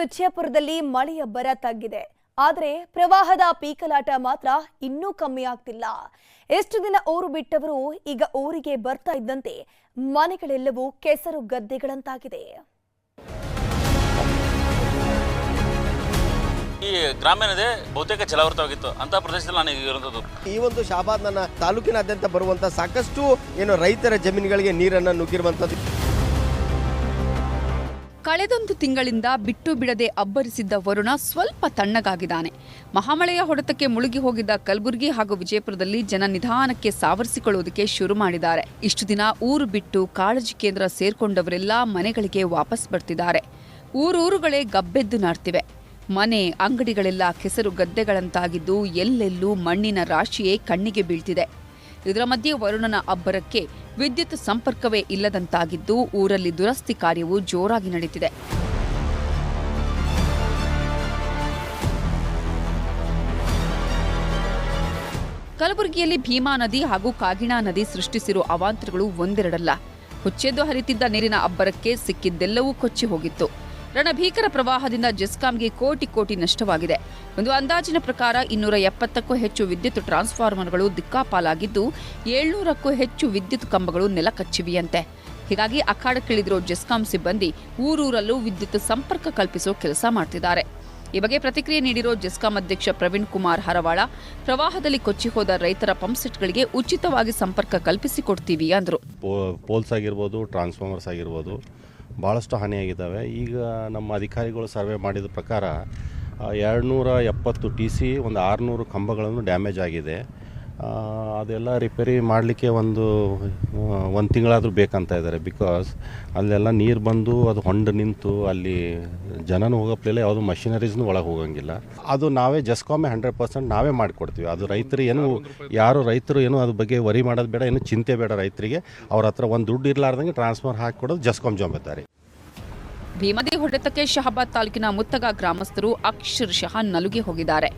ವಿಜಯಪುರದಲ್ಲಿ ಮಳೆಯ ಬರ ತಗ್ಗಿದೆ. ಆದರೆ ಪ್ರವಾಹದ ಪೀಕಲಾಟ ಮಾತ್ರ ಇನ್ನೂ ಕಮ್ಮಿ ಆಗ್ತಿಲ್ಲ. ಎಷ್ಟು ದಿನ ಊರು ಬಿಟ್ಟವರು ಈಗ ಊರಿಗೆ ಬರ್ತಾ ಇದ್ದಂತೆ ಮನೆಗಳೆಲ್ಲವೂ ಕೆಸರು ಗದ್ದೆಗಳಂತಾಗಿದೆ. ಈ ಗ್ರಾಮ ಏನಿದೆ ಬಹುತೇಕ ಜಲಾವೃತವಾಗಿತ್ತು. ಅಂತ ಪ್ರದೇಶದಲ್ಲಿ ನಾನು ಈಗ ಇರುವಂಥದ್ದು. ಈ ಒಂದು ಶಾಬಾದ್ ನನ್ನ ತಾಲೂಕಿನಾದ್ಯಂತ ಬರುವಂತ ಸಾಕಷ್ಟು ಏನು ರೈತರ ಜಮೀನುಗಳಿಗೆ ನೀರನ್ನು ನುಗ್ಗಿರುವಂತದ್ದು ಕಳೆದೊಂದು ತಿಂಗಳಿಂದ ಬಿಟ್ಟು ಬಿಡದೆ ಅಬ್ಬರಿಸಿದ್ದ ವರುಣ ಸ್ವಲ್ಪ ತಣ್ಣಗಾಗಿದ್ದಾನೆ. ಮಹಾಮಳೆಯ ಹೊಡೆತಕ್ಕೆ ಮುಳುಗಿ ಹೋಗಿದ್ದ ಕಲಬುರಗಿ ಹಾಗೂ ವಿಜಯಪುರದಲ್ಲಿ ಜನ ನಿಧಾನಕ್ಕೆ ಸಾವರಿಸಿಕೊಳ್ಳುವುದಕ್ಕೆ ಶುರು ಮಾಡಿದ್ದಾರೆ. ಇಷ್ಟು ದಿನ ಊರು ಬಿಟ್ಟು ಕಾಳಜಿ ಕೇಂದ್ರ ಸೇರ್ಕೊಂಡವರೆಲ್ಲ ಮನೆಗಳಿಗೆ ವಾಪಸ್ ಬರ್ತಿದ್ದಾರೆ. ಊರೂರುಗಳೇ ಗಬ್ಬೆದ್ದು ನಾಡ್ತಿವೆ ಮನೆ, ಅಂಗಡಿಗಳೆಲ್ಲ ಕೆಸರು ಗದ್ದೆಗಳಂತಾಗಿದ್ದು ಎಲ್ಲೆಲ್ಲೂ ಮಣ್ಣಿನ ರಾಶಿಯೇ ಕಣ್ಣಿಗೆ ಬೀಳ್ತಿದೆ. ಇದರ ಮಧ್ಯೆ ವರುಣನ ಅಬ್ಬರಕ್ಕೆ ವಿದ್ಯುತ್ ಸಂಪರ್ಕವೇ ಇಲ್ಲದಂತಾಗಿದ್ದು ಊರಲ್ಲಿ ದುರಸ್ತಿ ಕಾರ್ಯವು ಜೋರಾಗಿ ನಡೆಯುತ್ತಿದೆ ಕಲಬುರಗಿಯಲ್ಲಿ ಭೀಮಾ ನದಿ ಹಾಗೂ ಕಾಗಿಣಾ ನದಿ ಸೃಷ್ಟಿಸಿರುವ ಅವಾಂತರಗಳು ಒಂದೆರಡಲ್ಲ. ಹುಚ್ಚೆದ್ದು ಹರಿತಿದ್ದ ನೀರಿನ ಅಬ್ಬರಕ್ಕೆ ಸಿಕ್ಕಿದ್ದೆಲ್ಲವೂ ಕೊಚ್ಚಿ ಹೋಗಿತ್ತು. ರಣಭೀಕರ ಪ್ರವಾಹದಿಂದ ಜೆಸ್ಕಾಂಗೆ ಕೋಟಿ ಕೋಟಿ ನಷ್ಟವಾಗಿದೆ. ಒಂದು ಅಂದಾಜಿನ ಪ್ರಕಾರ ಇನ್ನೂರ ಎಪ್ಪತ್ತಕ್ಕೂ ಹೆಚ್ಚು ವಿದ್ಯುತ್ ಟ್ರಾನ್ಸ್ಫಾರ್ಮರ್ಗಳು ದಿಕ್ಕಾಪಾಲಾಗಿದ್ದು, ಏಳ್ನೂರಕ್ಕೂ ಹೆಚ್ಚು ವಿದ್ಯುತ್ ಕಂಬಗಳು ನೆಲಕಚ್ಚಿವೆಯಂತೆ. ಹೀಗಾಗಿ ಅಖಾಡಕ್ಕಿಳಿದಿರೋ ಜೆಸ್ಕಾಂ ಸಿಬ್ಬಂದಿ ಊರೂರಲ್ಲೂ ವಿದ್ಯುತ್ ಸಂಪರ್ಕ ಕಲ್ಪಿಸೋ ಕೆಲಸ ಮಾಡ್ತಿದ್ದಾರೆ. ಈ ಬಗ್ಗೆ ಪ್ರತಿಕ್ರಿಯೆ ನೀಡಿರೋ ಜೆಸ್ಕಾಂ ಅಧ್ಯಕ್ಷ ಪ್ರವೀಣ್ ಕುಮಾರ್ ಹರವಾಳ, ಪ್ರವಾಹದಲ್ಲಿ ಕೊಚ್ಚಿ ಹೋದ ರೈತರ ಪಂಪ್ಸೆಟ್ಗಳಿಗೆ ಉಚಿತವಾಗಿ ಸಂಪರ್ಕ ಕಲ್ಪಿಸಿಕೊಡ್ತೀವಿ ಅಂದರು. ಪೋಲ್ಸ್ ಆಗಿರ್ಬೋದು, ಟ್ರಾನ್ಸ್ಫಾರ್ಮರ್ಸ್ ಆಗಿರ್ಬೋದು ಭಾಳಷ್ಟು ಹಾನಿಯಾಗಿದ್ದಾವೆ. ಈಗ ನಮ್ಮ ಅಧಿಕಾರಿಗಳು ಸರ್ವೆ ಮಾಡಿದ ಪ್ರಕಾರ ಎರಡುನೂರ ಎಪ್ಪತ್ತು ಟಿ ಸಿ, ಒಂದು ಆರುನೂರು ಕಂಬಗಳನ್ನು ಡ್ಯಾಮೇಜ್ ಆಗಿದೆ. ಅದೆಲ್ಲ ರಿಪೇರಿ ಮಾಡಲಿಕ್ಕೆ ಒಂದು ಒಂದು ತಿಂಗಳಾದರೂ ಬೇಕಂತ ಇದ್ದಾರೆ ಬಿಕಾಸ್ ಅಲ್ಲೆಲ್ಲ ನೀರು ಬಂದು ಅದು ಹೊಂಡು ನಿಂತು ಅಲ್ಲಿ ಜನನೂ ಹೋಗೋಪ್ಲೆಲ್ಲ ಯಾವುದು ಮಷಿನರೀಸ್ನು ಒಳಗೆ ಹೋಗೋಂಗಿಲ್ಲ. ಅದು ನಾವೇ ಜಸ್ಕಾಮೆ ಹಂಡ್ರೆಡ್ ಪರ್ಸೆಂಟ್ ನಾವೇ ಮಾಡಿಕೊಡ್ತೀವಿ. ಅದು ರೈತರು ಏನು, ಯಾರು ರೈತರು ಏನು ಅದ್ರ ಬಗ್ಗೆ ವರಿ ಮಾಡೋದು ಬೇಡ, ಏನು ಚಿಂತೆ ಬೇಡ ರೈತರಿಗೆ. ಅವ್ರ ಹತ್ರ ಒಂದು ದುಡ್ಡು ಇರಲಾರ್ದಂಗೆ ಟ್ರಾನ್ಸ್ಫರ್ ಹಾಕಿಕೊಡೋದು ಜಸ್ಕಾಮ್ ಜವಾಬ್ದಾರಿ. ಭೀಮದಿ ಹೊಡೆತಕ್ಕೆ ಶಹಬಾದ್ ತಾಲೂಕಿನ ಮುತ್ತಗ ಗ್ರಾಮಸ್ಥರು ಅಕ್ಷರಶಃ ನಲುಗಿ ಹೋಗಿದ್ದಾರೆ.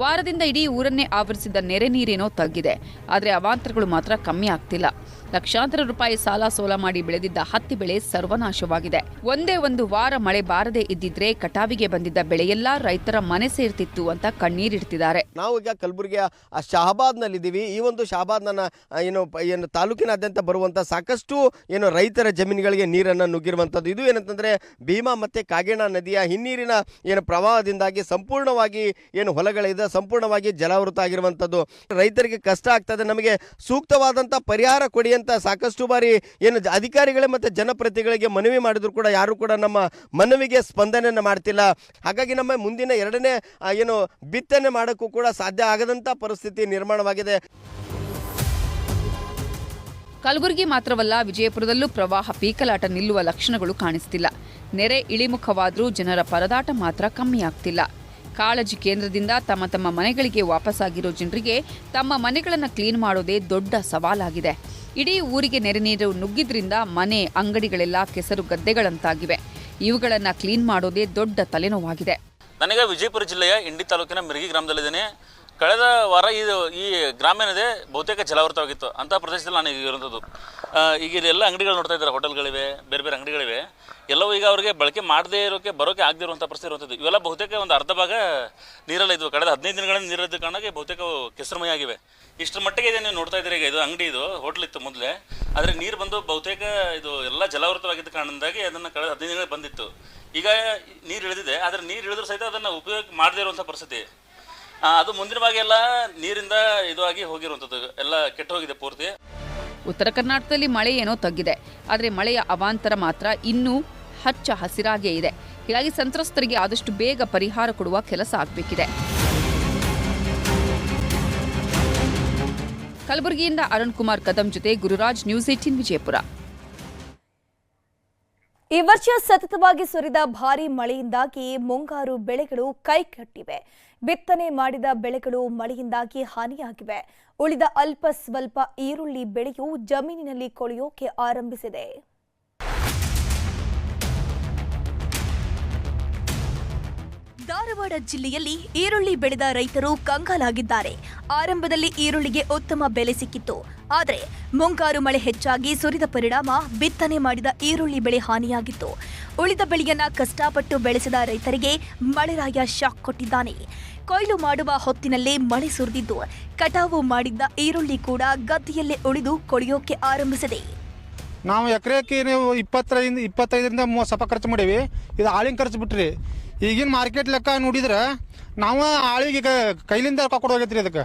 ವಾರದಿಂದ ಇಡೀ ಊರನ್ನೇ ಆವರಿಸಿದ್ದ ನೆರೆ ನೀರೇನೋ ತಗ್ಗಿದೆ. ಆದರೆ ಅವಾಂತರಗಳು ಮಾತ್ರ ಕಮ್ಮಿ ಆಗ್ತಿಲ್ಲ. ಲಕ್ಷಾಂತರ ರೂಪಾಯಿ ಸಾಲ ಸೋಲ ಮಾಡಿ ಬೆಳೆದಿದ್ದ ಹತ್ತಿ ಬೆಳೆ ಸರ್ವನಾಶವಾಗಿದೆ. ಒಂದೇ ಒಂದು ವಾರ ಮಳೆ ಬಾರದೇ ಇದ್ದಿದ್ರೆ ಕಟಾವಿಗೆ ಬಂದಿದ್ದ ಬೆಳೆಯೆಲ್ಲ ರೈತರ ಮನೆ ಸೇರ್ತಿತ್ತು ಅಂತ ಕಣ್ಣೀರಿಡ್ತಿದ್ದಾರೆ ನಾವು ಈಗ ಕಲಬುರಗಿಯ ಶಹಬಾದ್ನಲ್ಲಿದ್ದೀವಿ. ಈ ಒಂದು ಶಹಬಾದ್ ನನ್ನ ಏನು ಏನು, ತಾಲೂಕಿನಾದ್ಯಂತ ಬರುವಂಥ ಸಾಕಷ್ಟು, ಏನು, ರೈತರ ಜಮೀನುಗಳಿಗೆ ನೀರನ್ನು ನುಗ್ಗಿರುವಂಥದ್ದು ಇದು ಏನಂತಂದರೆ ಭೀಮಾ ಮತ್ತು ಕಾಗೇಣ ನದಿಯ ಹಿನ್ನೀರಿನ ಏನು ಪ್ರವಾಹದಿಂದಾಗಿ ಸಂಪೂರ್ಣವಾಗಿ ಏನು ಹೊಲಗಳಿದೆ, ಸಂಪೂರ್ಣವಾಗಿ ಜಲಾವೃತ ಆಗಿರುವಂಥದ್ದು. ರೈತರಿಗೆ ಕಷ್ಟ ಆಗ್ತದೆ, ನಮಗೆ ಸೂಕ್ತವಾದಂಥ ಪರಿಹಾರ ಕೊಡಿ ಅಂತ ಸಾಕಷ್ಟು ಬಾರಿ ಏನು ಅಧಿಕಾರಿಗಳೇ ಮತ್ತು ಜನಪ್ರತಿಗಳಿಗೆ ಮನವಿ ಮಾಡಿದ್ರು ಕೂಡ ಯಾರು ಕೂಡ ನಮ್ಮ ಮನವಿಗೆ ಸ್ಪಂದನೆಯನ್ನು ಮಾಡ್ತಿಲ್ಲ. ಹಾಗಾಗಿ ನಮ್ಮ ಮುಂದಿನ ಎರಡನೇ ಏನು ಬಿತ್ತನೆ ಮಾಡೋಕ್ಕೂ ಕೂಡ ಸಾಧ್ಯ ಆಗದಂಥ ಪರಿಸ್ಥಿತಿ ನಿರ್ಮಾಣವಾಗಿದೆ. ಕಲಬುರಗಿ ಮಾತ್ರವಲ್ಲ, ವಿಜಯಪುರದಲ್ಲೂ ಪ್ರವಾಹ, ಪೀಕಲಾಟ ನಿಲ್ಲುವ ಲಕ್ಷಣಗಳು ಕಾಣಿಸ್ತಿಲ್ಲ. ನೆರೆ ಇಳಿಮುಖವಾದರೂ ಜನರ ಪರದಾಟ ಮಾತ್ರ ಕಮ್ಮಿಯಾಗ್ತಿಲ್ಲ. ಕಾಳಜಿ ಕೇಂದ್ರದಿಂದ ತಮ್ಮ ತಮ್ಮ ಮನೆಗಳಿಗೆ ವಾಪಸ್ಸಾಗಿರೋ ಜನರಿಗೆ ತಮ್ಮ ಮನೆಗಳನ್ನು ಕ್ಲೀನ್ ಮಾಡೋದೇ ದೊಡ್ಡ ಸವಾಲಾಗಿದೆ. ಇಡೀ ಊರಿಗೆ ನೆರೆ ನೀರು ನುಗ್ಗಿದ್ರಿಂದ ಮನೆ, ಅಂಗಡಿಗಳೆಲ್ಲ ಕೆಸರು ಗದ್ದೆಗಳಂತಾಗಿವೆ. ಇವುಗಳನ್ನು ಕ್ಲೀನ್ ಮಾಡೋದೇ ದೊಡ್ಡ ತಲೆನೋವಾಗಿದೆ. ನನಗೆ ವಿಜಯಪುರ ಜಿಲ್ಲೆಯ ಇಂಡಿ ತಾಲೂಕಿನ ಮಿರ್ಗಿ ಗ್ರಾಮದಲ್ಲಿದ್ದೇನೆ. ಕಳೆದ ವಾರ ಇದು ಈ ಗ್ರಾಮ ಏನಿದೆ ಬಹುತೇಕ ಜಲಾವೃತವಾಗಿತ್ತು. ಅಂತ ಪ್ರದೇಶದಲ್ಲಿ ನಾನು ಈಗ ಇರುವಂಥದ್ದು. ಈಗ ಇದೆಲ್ಲ ಅಂಗಡಿಗಳು ನೋಡ್ತಾ ಇದ್ದಾರೆ, ಹೋಟೆಲ್ಗಳಿವೆ, ಬೇರೆ ಬೇರೆ ಅಂಗಡಿಗಳಿವೆ. ಎಲ್ಲವೂ ಈಗ ಅವರಿಗೆ ಬಳಕೆ ಮಾಡದೇ ಇರೋಕ್ಕೆ ಬರೋಕ್ಕೆ ಆಗದೇ ಇರುವಂಥ ಪರಿಸ್ಥಿತಿ ಇರುವಂಥದ್ದು. ಇವೆಲ್ಲ ಬಹುತೇಕ ಒಂದು ಅರ್ಧ ಭಾಗ ನೀರಲ್ಲಿ ಇದ್ವು. ಕಳೆದ ಹದಿನೈದು ದಿನಗಳಿಂದ ನೀರಿದ್ದ ಕಾರಣಕ್ಕೆ ಬಹುತೇಕ ಕೆಸರುಮಯ ಆಗಿವೆ. ಇಷ್ಟರ ಮಟ್ಟಿಗೆ ಇದೆ ನೀವು ನೋಡ್ತಾ ಇದ್ದೀರಿ ಈಗ ಇದು ಅಂಗಡಿ ಇದು, ಹೋಟ್ಲ್ ಇತ್ತು ಮೊದಲೇ. ಆದರೆ ನೀರು ಬಂದು ಬಹುತೇಕ ಇದು ಎಲ್ಲ ಜಲಾವೃತವಾಗಿದ್ದ ಕಾರಣದಿಂದಾಗಿ ಅದನ್ನು ಕಳೆದ ಹದಿನೈದು ದಿನಗಳು ಬಂದಿತ್ತು. ಈಗ ನೀರು ಇಳಿದಿದೆ, ಆದರೆ ನೀರು ಇಳಿದ್ರೂ ಸಹಿತ ಅದನ್ನು ಉಪಯೋಗ ಮಾಡದೇ ಇರುವಂಥ ಪರಿಸ್ಥಿತಿ. ಅದು ಮುಂದಿನ ಭಾಗ ಎಲ್ಲ ನೀರಿಂದ ಇದು ಆಗಿ ಹೋಗಿರುವಂಥದ್ದು ಎಲ್ಲ ಕೆಟ್ಟ ಹೋಗಿದೆ ಪೂರ್ತಿ. ಉತ್ತರ ಕರ್ನಾಟಕದಲ್ಲಿ ಮಳೆ ಏನೋ ತಗ್ಗಿದೆ. ಆದರೆ ಮಳೆಯ ಅವಾಂತರ ಮಾತ್ರ ಇನ್ನೂ ಹಚ್ಚ ಹಸಿರಾಗೇ ಇದೆ. ಹೀಗಾಗಿ ಸಂತ್ರಸ್ತರಿಗೆ ಆದಷ್ಟು ಬೇಗ ಪರಿಹಾರ ಕೊಡುವ ಕೆಲಸ ಆಗಬೇಕಿದೆ. ಕಲಬುರಗಿಯಿಂದ ಅರುಣ್ ಕುಮಾರ್ ಕದಂ ಜೊತೆ ಗುರುರಾಜ್ ನ್ಯೂಸ್ ಏಟೀನ್ ವಿಜಯಪುರ. ಈ ವರ್ಷ ಸತತವಾಗಿ ಸುರಿದ ಭಾರೀ ಮಳೆಯಿಂದಾಗಿ ಮುಂಗಾರು ಬೆಳೆಗಳು ಕೈಕಟ್ಟಿವೆ. ಬಿತ್ತನೆ ಮಾಡಿದ ಬೆಳೆಗಳು ಮಳೆಯಿಂದಾಗಿ ಹಾನಿಯಾಗಿವೆ. ಉಳಿದ ಅಲ್ಪ ಸ್ವಲ್ಪ ಈರುಳ್ಳಿ ಬೆಳೆಯು ಜಮೀನಿನಲ್ಲಿ ಕೊಳೆಯೋಕೆ ಆರಂಭಿಸಿದೆ. ಧಾರವಾಡ ಜಿಲ್ಲೆಯಲ್ಲಿ ಈರುಳ್ಳಿ ಬೆಳೆದ ರೈತರು ಕಂಗಾಲಾಗಿದ್ದಾರೆ. ಆರಂಭದಲ್ಲಿ ಈರುಳ್ಳಿಗೆ ಉತ್ತಮ ಬೆಲೆ ಸಿಕ್ಕಿತ್ತು. ಆದರೆ ಮುಂಗಾರು ಮಳೆ ಹೆಚ್ಚಾಗಿ ಸುರಿದ ಪರಿಣಾಮ ಬಿತ್ತನೆ ಮಾಡಿದ ಈರುಳ್ಳಿ ಬೆಳೆ ಹಾನಿಯಾಗಿತ್ತು. ಉಳಿದ ಬೆಳೆಯನ್ನ ಕಷ್ಟಪಟ್ಟು ಬೆಳೆಸಿದ ರೈತರಿಗೆ ಮಳೆರಾಯ ಶಾಕ್ ಕೊಟ್ಟಿದ್ದಾನೆ. ಕೊಯ್ಲು ಮಾಡುವ ಹೊತ್ತಿನಲ್ಲೇ ಮಳೆ ಸುರಿದಿದ್ದು, ಕಟಾವು ಮಾಡಿದ್ದ ಈರುಳ್ಳಿ ಕೂಡ ಗದ್ದೆಯಲ್ಲೇ ಉಳಿದು ಕೊಳೆಯೋಕೆ ಆರಂಭಿಸಿದೆ. ನಾವು ಎಕರೆಕ್ಕೆ ನೀವು ಇಪ್ಪತ್ತೈದರಿಂದ ಮೂವತ್ತು ಸಪ ಖರ್ಚು ಮಾಡೀವಿ. ಇದು ಆಳಿನ ಖರ್ಚು ಬಿಟ್ರಿ. ಈಗಿನ ಮಾರ್ಕೆಟ್ ಲೆಕ್ಕ ನೋಡಿದ್ರೆ, ನಾವು ಆಳಿಗೆ ಕೈಲಿಂದ ರೊಕ್ಕ ಕೊಡೋಗೈತ್ರಿ ಅದಕ್ಕೆ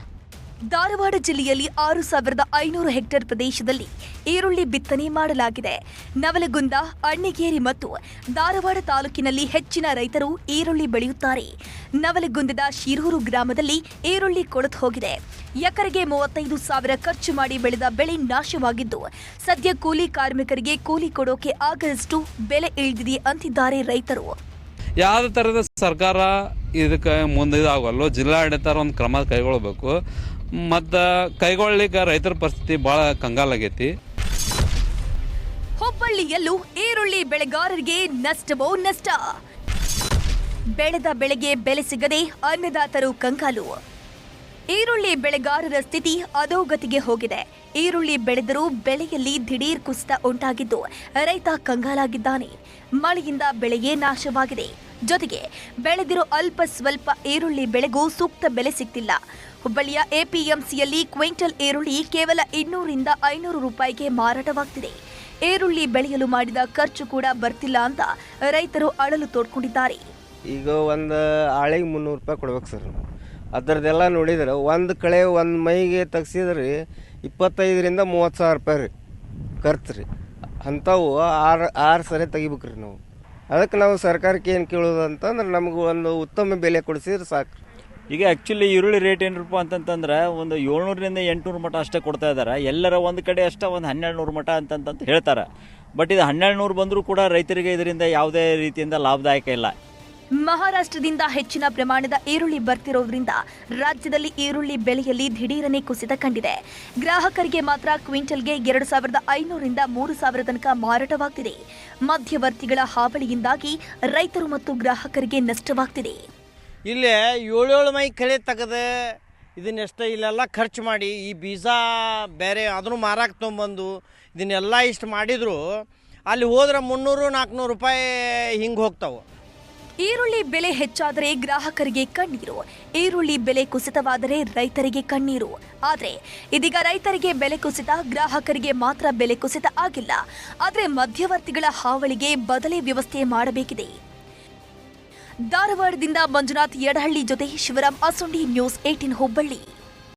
ಧಾರವಾಡ ಜಿಲ್ಲೆಯಲ್ಲಿ ಆರು ಸಾವಿರದ ಐನೂರು ಹೆಕ್ಟೇರ್ ಪ್ರದೇಶದಲ್ಲಿ ಈರುಳ್ಳಿ ಬಿತ್ತನೆ ಮಾಡಲಾಗಿದೆ. ನವಲಗುಂದ, ಅಣ್ಣಿಗೇರಿ ಮತ್ತು ಧಾರವಾಡ ತಾಲೂಕಿನಲ್ಲಿ ಹೆಚ್ಚಿನ ರೈತರು ಈರುಳ್ಳಿ ಬೆಳೆಯುತ್ತಾರೆ. ನವಲಗುಂದದ ಶಿರೂರು ಗ್ರಾಮದಲ್ಲಿ ಈರುಳ್ಳಿ ಕೊಳೆತು ಹೋಗಿದೆ. ಎಕರೆಗೆ ಮೂವತ್ತೈದು ಸಾವಿರ ಖರ್ಚು ಮಾಡಿ ಬೆಳೆದ ಬೆಳೆ ನಾಶವಾಗಿದ್ದು, ಸದ್ಯ ಕೂಲಿ ಕಾರ್ಮಿಕರಿಗೆ ಕೂಲಿ ಕೊಡೋಕೆ ಆಗದಷ್ಟು ಬೆಲೆ ಇಳಿದಿದೆ ಅಂತಿದ್ದಾರೆ ರೈತರು. ಯಾವ ಥರದ ಸರ್ಕಾರ ಇದಕ್ಕೆ ಮುಂದೆ ಇದಾಗಲ್ಲೋ ಜಿಲ್ಲಾಡಳಿತ ಒಂದು ಕ್ರಮ ಕೈಗೊಳ್ಬೇಕು. ಮತ್ತು ಕೈಗೊಳ್ಳಲಿಕ್ಕೆ ರೈತರ ಪರಿಸ್ಥಿತಿ ಭಾಳ ಕಂಗಾಲಾಗೈತಿ ಹುಬ್ಬಳ್ಳಿಯಲ್ಲೂ ಈರುಳ್ಳಿ ಬೆಳೆಗಾರರಿಗೆ ನಷ್ಟವೋ ನಷ್ಟ? ಬೆಳೆದ ಬೆಳೆಗೆ ಬೆಲೆ ಸಿಗದೆ ಅನ್ನದಾತರು ಕಂಗಾಲು. ಈರುಳ್ಳಿ ಬೆಳೆಗಾರರ ಸ್ಥಿತಿ ಅಧೋಗತಿಗೆ ಹೋಗಿದೆ. ಈರುಳ್ಳಿ ಬೆಳೆದರೂ ಬೆಳೆಯಲ್ಲಿ ದಿಢೀರ್ ಕುಸಿತ ಉಂಟಾಗಿದ್ದು ರೈತ ಕಂಗಾಲಾಗಿದ್ದಾನೆ. ಮಳೆಯಿಂದ ಬೆಳೆಯೇ ನಾಶವಾಗಿದೆ. ಜೊತೆಗೆ ಬೆಳೆದಿರೋ ಅಲ್ಪ ಸ್ವಲ್ಪ ಈರುಳ್ಳಿ ಬೆಳೆಗೂ ಸೂಕ್ತ ಬೆಲೆ ಸಿಗ್ತಿಲ್ಲ. ಹುಬ್ಬಳ್ಳಿಯ ಎಪಿಎಂಸಿಯಲ್ಲಿ ಕ್ವಿಂಟಲ್ ಈರುಳ್ಳಿ ಕೇವಲ ಇನ್ನೂರಿಂದ ಐನೂರು ರೂಪಾಯಿಗೆ ಮಾರಾಟವಾಗ್ತಿದೆ. ಈರುಳ್ಳಿ ಬೆಳೆಯಲು ಮಾಡಿದ ಖರ್ಚು ಕೂಡ ಬರ್ತಿಲ್ಲ ಅಂತ ರೈತರು ಅಳಲು ತೋಡ್ಕೊಂಡಿದ್ದಾರೆ. ಈಗ ಒಂದು ಆಳಿಗೆ ಮುನ್ನೂರು ರೂಪಾಯಿ ಕೊಡ್ಬೇಕು ಸರ್. ಅದರದ್ದೆಲ್ಲ ನೋಡಿದ್ರೆ ಒಂದು ಕಳೆ ಒಂದು ಮೈಗೆ ತೆಗ್ಸಿದ್ರಿ ಇಪ್ಪತ್ತೈದರಿಂದ ಮೂವತ್ತು ಸಾವಿರ ರೂಪಾಯಿ ರೀ ಖರ್ಚು ರೀ. ಅಂಥವು ಆರು ಆರು ಸರಿ ತೆಗಿಬೇಕು ರೀ ನಾವು. ಅದಕ್ಕೆ ನಾವು ಸರ್ಕಾರಕ್ಕೆ ಏನು ಕೇಳೋದು ಅಂತಂದ್ರೆ ನಮಗೆ ಒಂದು ಉತ್ತಮ ಬೆಲೆ ಕೊಡಿಸಿದ್ರೆ ಸಾಕು. ಈಗ ಆ್ಯಕ್ಚುಲಿ ಈರುಳ್ಳಿ ರೇಟ್ ಏನಪ್ಪ ಅಂತಂತಂದ್ರೆ ಒಂದು ಏಳ್ನೂರಿಂದ ಎಂಟುನೂರು ಮಟ ಅಷ್ಟೇ ಕೊಡ್ತಾ ಇದ್ದಾರೆ. ಎಲ್ಲರ ಒಂದು ಕಡೆ ಅಷ್ಟೇ ಒಂದು ಹನ್ನೆರಡು ನೂರು ಮಠ ಅಂತಂತ ಹೇಳ್ತಾರೆ. ಬಟ್ ಇದು ಹನ್ನೆರಡು ನೂರು ಬಂದರೂ ಕೂಡ ರೈತರಿಗೆ ಇದರಿಂದ ಯಾವುದೇ ರೀತಿಯಿಂದ ಲಾಭದಾಯಕ ಇಲ್ಲ. ಮಹಾರಾಷ್ಟ್ರದಿಂದ ಹೆಚ್ಚಿನ ಪ್ರಮಾಣದ ಈರುಳ್ಳಿ ಬರ್ತಿರೋದ್ರಿಂದ ರಾಜ್ಯದಲ್ಲಿ ಈರುಳ್ಳಿ ಬೆಲೆಯಲ್ಲಿ ದಿಢೀರನೆ ಕುಸಿತ ಕಂಡಿದೆ. ಗ್ರಾಹಕರಿಗೆ ಮಾತ್ರ ಕ್ವಿಂಟಲ್ಗೆ ಎರಡು ಸಾವಿರದ ಐನೂರಿಂದ ಮೂರು ಸಾವಿರ ತನಕ ಮಾರಾಟವಾಗ್ತಿದೆ. ಮಧ್ಯವರ್ತಿಗಳ ಹಾವಳಿಯಿಂದಾಗಿ ರೈತರು ಮತ್ತು ಗ್ರಾಹಕರಿಗೆ ನಷ್ಟವಾಗ್ತಿದೆ. ಇಲ್ಲೇ ಏಳೇಳು ಮೈ ಕಳೆ ತೆಗೆದು ಇದನ್ನೆಷ್ಟು ಇಲ್ಲೆಲ್ಲ ಖರ್ಚು ಮಾಡಿ, ಈ ಬೀಜ ಬೇರೆ ಅದನ್ನು ಮಾರಾಕ್ ತೊಗೊಂಬಂದು ಇದನ್ನೆಲ್ಲ ಇಷ್ಟು ಮಾಡಿದ್ರು, ಅಲ್ಲಿ ಹೋದ್ರೆ ಮುನ್ನೂರು ನಾಲ್ಕುನೂರು ರೂಪಾಯಿ ಹಿಂಗೆ ಹೋಗ್ತಾವೆ. ಈರುಳ್ಳಿ ಬೆಲೆ ಹೆಚ್ಚಾದರೆ ಗ್ರಾಹಕರಿಗೆ ಕಣ್ಣೀರು. ಈರುಳ್ಳಿ ಬೆಲೆ ಕುಸಿತವಾದರೆ ರೈತರಿಗೆ ಕಣ್ಣೀರು. ಆದರೆ ಇದೀಗ ರೈತರಿಗೆ ಬೆಲೆ ಕುಸಿತ, ಗ್ರಾಹಕರಿಗೆ ಮಾತ್ರ ಬೆಲೆ ಕುಸಿತ ಆಗಿಲ್ಲ. ಆದರೆ ಮಧ್ಯವರ್ತಿಗಳ ಹಾವಳಿಗೆ ಬದಲಿ ವ್ಯವಸ್ಥೆ ಮಾಡಬೇಕಿದೆ. ಧಾರವಾಡದಿಂದ ಮಂಜುನಾಥ್ ಯಡಹಳ್ಳಿ ಜೊತೆ ಶಿವರಾಮ್ ಅಸುಂಡಿ ನ್ಯೂಸ್ ಏಟಿನ್ ಹುಬ್ಬಳ್ಳಿ.